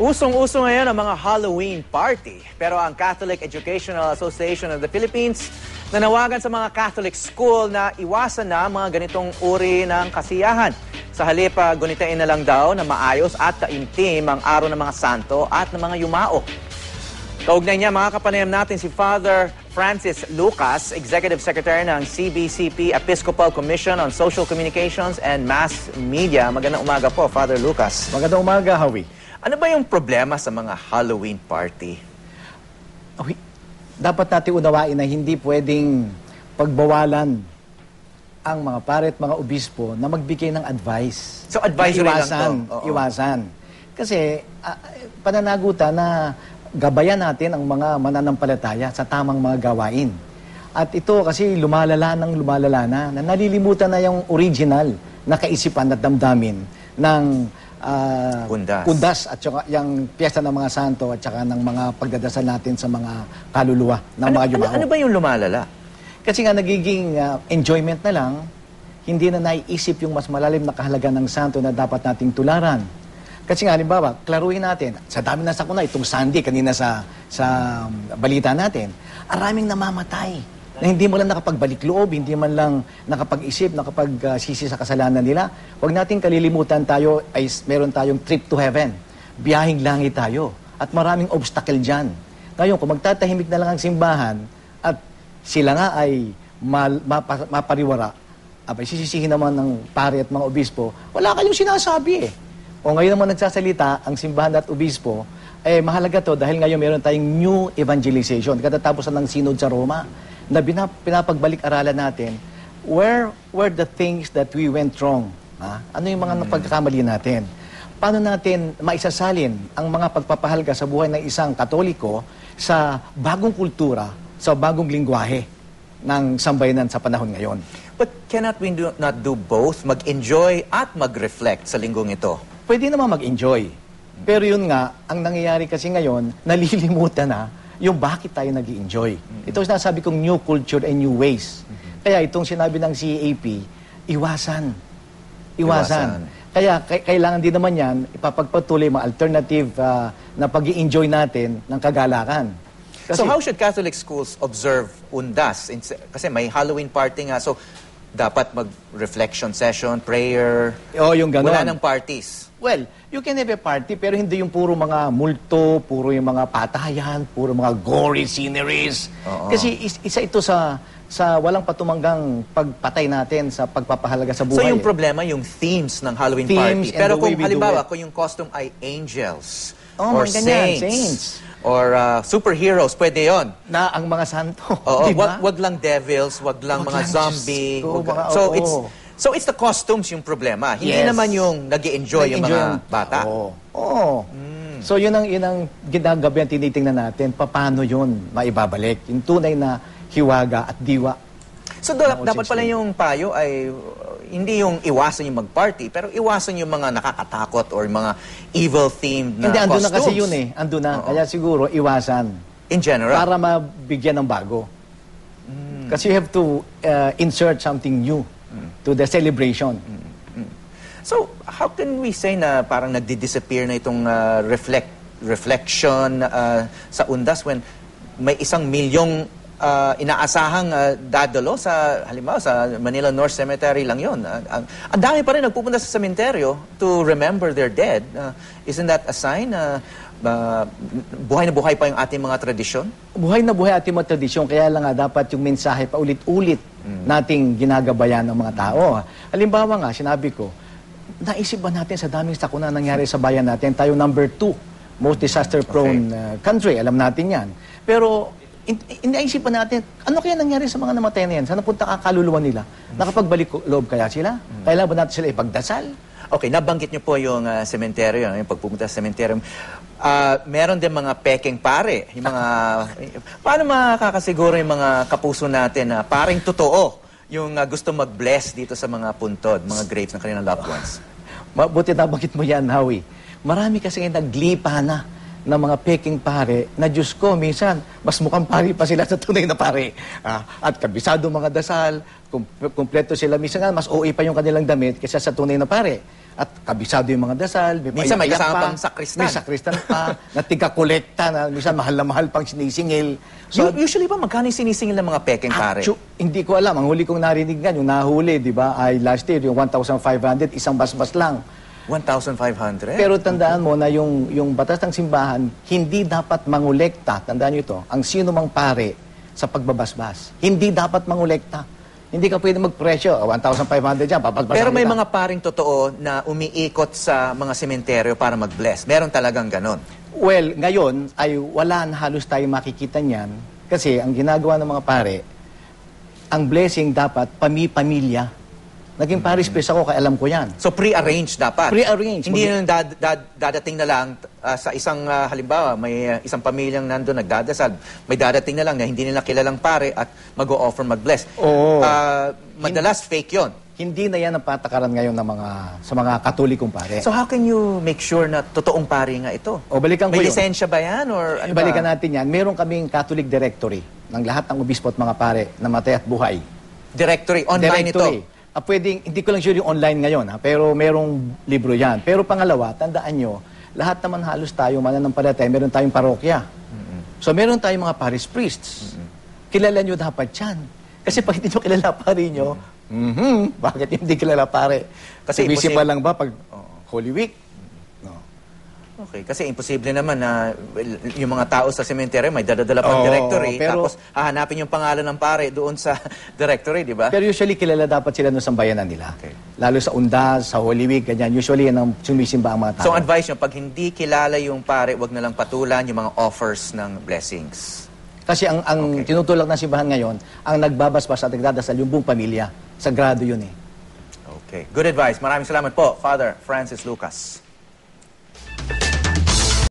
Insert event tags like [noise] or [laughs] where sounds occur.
Usong-uso ngayon ang mga Halloween party. Pero ang Catholic Educational Association of the Philippines nanawagan sa mga Catholic school na iwasan na mga ganitong uri ng kasiyahan. Sa halip, ah, gunitain na lang daw na maayos at taimtim ang araw ng mga santo at ng mga yumao. Kaugnay niya, mga kapanayam natin si Father Francis Lucas, Executive Secretary ng CBCP Episcopal Commission on Social Communications and Mass Media. Magandang umaga po, Father Lucas. Magandang umaga, Hawi. Ano ba yung problema sa mga Halloween party? Dapat natin unawain na hindi pwedeng pagbawalan ang mga pare at mga obispo na magbigay ng advice. So, advisory na lang iwasan, to? Oo. Iwasan. Kasi ah, pananagutan na gabayan natin ang mga mananampalataya sa tamang mga gawain. At ito kasi lumalala ng lumalala na, na nalilimutan na yung original na kaisipan at damdamin ng ah, Kundas. kundas at saka yung piyesta ng mga santo at saka ng mga pagdadasal natin sa mga kaluluwa ng Ano, mga ano, yumao. ano ba yung lumalala? Kasi nga nagiging ah, enjoyment na lang, hindi na naiisip yung mas malalim na kahalaga ng santo na dapat nating tularan. Kasi nga, halimbawa, klaruhin natin, sa dami na sakuna, itong Sunday, kanina sa, sa um, balita natin, araming namamatay na hindi mo lang nakapagbalik loob, hindi man lang nakapag-isip, nakapag-sisi sa kasalanan nila. Huwag nating kalilimutan tayo, ay meron tayong trip to heaven. Biyahing langit tayo. At maraming obstacle dyan. Ngayon, kung magtatahimik na lang ang simbahan at sila nga ay mal, mapa, mapariwara, abay sisisihin naman ng pare at mga obispo, wala kayong sinasabi eh. O ngayon naman nagsasalita ang simbahan at obispo, eh mahalaga to dahil ngayon meron tayong new evangelization. Katatapos ng synod sa Roma, na bina, pinapagbalik-aralan natin, where were the things that we went wrong? Ha? Ano yung mga napagkakamali natin? Paano natin maisasalin ang mga pagpapahalga sa buhay ng isang katoliko sa bagong kultura, sa bagong lingwahe ng sambayanan sa panahon ngayon? But cannot we do, not do both? Mag-enjoy at mag-reflect sa linggong ito? pwede naman mag-enjoy. Pero yun nga, ang nangyayari kasi ngayon, [laughs] nalilimutan na yung bakit tayo nag enjoy Ito ang sinasabi kong new culture and new ways. Kaya itong sinabi ng CAP, iwasan. Iwasan. Iwasan. Kaya kailangan din naman yan, ipapagpatuloy mga alternative ah, na pag enjoy natin ng kagalakan. so how should Catholic schools observe undas? In- Kasi may Halloween party nga, so dapat mag-reflection session, prayer. Oo, yung ganon. Wala ng parties. Well, you can have a party pero hindi yung puro mga multo, puro yung mga patayan, puro mga gory sceneries. Oo. Kasi is- isa ito sa sa walang patumanggang pagpatay natin sa pagpapahalaga sa So buhay. yung eh. problema, yung themes ng Halloween Themes party. and Pero the way kung we do halimbawa, it. kung yung costume ay angels, Oh, or mga ganyan, saints, saints. Or uh, superheroes, pwede yon. na ang mga santo, [laughs] Oo, di ba? wag, wag lang devils, wag lang Wag mga lang zombie. Ko, wag- mga- so oo. it's so it's the costumes yung problema. Hindi Yes. naman yung nag enjoy yung mga ang- bata. Oo. Oo. So yun ang yun ang ginagabihan tinitingnan natin paano yun maibabalik. Yung tunay na hiwaga at diwa. So dapat pala 16. yung payo ay hindi yung iwasan yung mag-party, pero iwasan yung mga nakakatakot or mga evil-themed na Hindi, andun na costumes. kasi yun eh. Andun na. Oo. Kaya siguro, iwasan. In general. Para mabigyan ng bago. Kasi you have to uh, insert something new to the celebration. So, how can we say na parang nagdi-disappear na itong uh, reflect reflection uh, sa undas when may isang milyong uh, inaasahang uh, dadalo sa halimbawa sa Manila North Cemetery lang 'yon. Uh, ang, ang dami pa rin nagpupunta sa sementeryo to remember their dead. Uh, isn't that a sign na uh, buhay na buhay pa yung ating mga tradisyon? Buhay na buhay ating mga tradisyon, kaya lang nga dapat yung mensahe paulit-ulit nating ginagabayan ng mga tao. Halimbawa nga, sinabi ko, naisip ba natin sa daming sakuna nangyari sa bayan natin, tayo number two, most disaster-prone uh, country, alam natin yan. Pero, in- in- naisip ba natin, ano kaya nangyari sa mga namatay na yan? Saan napunta ang kaluluwa nila? Nakapagbalik loob kaya sila? Kailangan ba natin sila ipagdasal? Okay, nabanggit niyo po yung uh, sementeryo, yung pagpupunta sa sementeryo. Ah, meron din mga peking pare, yung mga [laughs] paano makakasiguro yung mga kapuso natin na paring totoo yung uh, gusto mag-bless dito sa mga puntod, mga graves ng kanilang loved ones. Mabuti na bakit mo yan, Howie. Marami kasi ngayon naglipa na ng mga peking pare na Diyos ko, minsan, mas mukhang pare pa sila [laughs] sa tunay na pare. Ah, at kabisado mga dasal, kum- kumpleto sila. Minsan nga, mas OA pa yung kanilang damit kaysa sa tunay na pare. At kabisado yung mga dasal. Minsan may paiyak kasama pang sakristan. May sakristan pa, [laughs] na tiga-kolekta, na minsan mahal na mahal pang sinisingil. So, U- usually ba magkano yung sinisingil ng mga peking pare? Actu- hindi ko alam. Ang huli kong narinig nga, yung nahuli, di ba, ay last year, yung 1,500, isang basbas lang. 1,500? Pero tandaan mo na yung, yung batas ng simbahan, hindi dapat mangolekta, tandaan nyo ito, ang sino mang pare sa pagbabasbas. Hindi dapat mangolekta. Hindi ka pwede mag-presyo, oh, 1,500 dyan, babasbasan Pero may kita. mga paring totoo na umiikot sa mga sementeryo para mag-bless. Meron talagang ganon. Well, ngayon ay wala na halos tayo makikita niyan kasi ang ginagawa ng mga pare, ang blessing dapat pami-pamilya. Naging paris priest ako, kaya alam ko yan. So pre-arranged dapat. Pre-arranged. Hindi yung dad- dad- dadating na lang ah, sa isang ah, halimbawa, may ah, isang pamilyang nandun nagdadasal. May dadating na lang na hindi nila kilalang pare at mag-o-offer mag-bless. Oo. Ah, madalas fake yon. Hindi na yan ang patakaran ngayon ng mga sa mga katolikong pare. So how can you make sure na totoong pare nga ito? O, balikan ko May yun. lisensya ba yan? Or ano Balikan ba? natin yan. Meron kaming Catholic directory ng lahat ng obispo at mga pare na matay at buhay. Directory. Online directory. ito. Ah, pwedeng, hindi ko lang sure yung online ngayon, ha? pero merong libro yan. Pero pangalawa, tandaan nyo, lahat naman halos tayo, mananampalataya, meron tayong parokya. So meron tayong mga parish priests. Kilala nyo dapat yan. Kasi pag hindi nyo kilala pare nyo, mhm, bakit hindi kilala pare? Kasi busy pa lang ba pag Holy Week? Okay, kasi imposible naman na well, yung mga tao sa cemetery may dadadala pang Oo, directory pero- tapos hahanapin yung pangalan ng pare doon sa [laughs] directory, di ba? Pero usually kilala dapat sila ng sambayanan nila. Okay. Lalo sa undas, sa Holy Week, ganyan. Usually yan ang sumisimba ang mga tao. So ang advice nyo, pag hindi kilala yung pare, wag na lang patulan yung mga offers ng blessings. Kasi ang, ang Okay. tinutulak ng simbahan ngayon, ang nagbabasbas at nagdadasal yung buong pamilya. Sagrado yun eh. Okay. Good advice. Maraming salamat po, Father Francis Lucas.